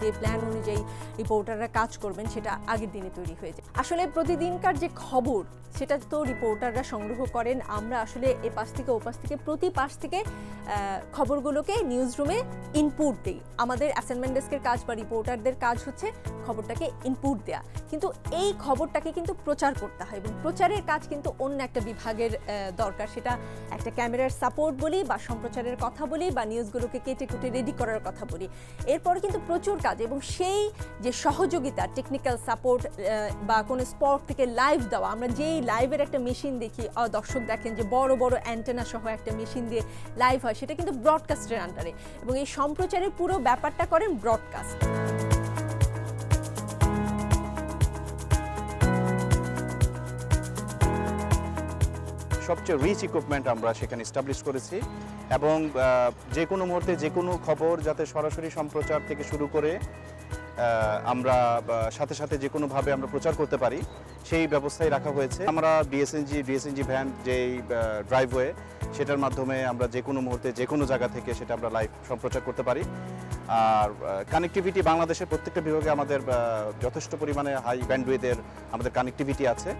যে প্ল্যান অনুযায়ী রিপোর্টাররা কাজ করবেন, সেটা আগের দিনে তৈরি হয়ে যায়। আসলে প্রতিদিনকার যে খবর, সেটা তো রিপোর্টাররা সংগ্রহ করেন। আমরা আসলে এ পাশ থেকে ও পাশ থেকে, প্রতি পাশ থেকে খবরগুলোকে নিউজ রুমে ইনপুট দিই। আমাদের অ্যাসাইনমেন্ট ডেস্কের কাজ বা রিপোর্টারদের কাজ হচ্ছে খবরটাকে ইনপুট দেয়া। কিন্তু এই খবরটাকে কিন্তু প্রচার করতে হয় এবং প্রচারের কাজ কিন্তু অন্য একটা বিভাগের দরকার। সেটা একটা ক্যামেরার সাপোর্ট বলি বা সম্প্রচারের কথা বলি বা নিউজগুলোকে কেটে কুটে রেডি করার কথা বলি। এরপরে কিন্তু প্রচুর কাজ এবং সেই যে সহযোগিতা টেকনিক্যাল সাপোর্ট বা কোনো স্পট থেকে লাইভ দেওয়া, আমরা যেই লাইভের একটা মেশিন দেখি দর্শক দেখেন যে বড় বড় অ্যান্টেনা সহ একটা মেশিন দিয়ে লাইভ হয়, সেটা কিন্তু ব্রডকাস্টের আন্ডারে এবং এই সম্প্রচারের পুরো ব্যাপারটা করেন ব্রডকাস্ট সবচেয়ে রিচ ইকুইপমেন্ট আমরা সেখানে স্টাবলিশ করেছি এবং যে কোনো মুহূর্তে যে কোনো খবর যাতে সরাসরি সম্প্রচার থেকে শুরু করে আমরা সাথে সাথে যে কোনোভাবে আমরা প্রচার করতে পারি, সেই ব্যবস্থাই রাখা হয়েছে। আমরা ডিএসএনজি ডিএসএনজি ভ্যান যেই ড্রাইভওয়ে সেটার মাধ্যমে আমরা যে কোনো মুহূর্তে যে কোনো জায়গা থেকে সেটা আমরা লাইভ সম্প্রচার করতে পারি। আর কানেক্টিভিটি বাংলাদেশের প্রত্যেকটা বিভাগে আমাদের যথেষ্ট পরিমাণে হাই ব্যান্ডউইথের আমাদের কানেক্টিভিটি আছে।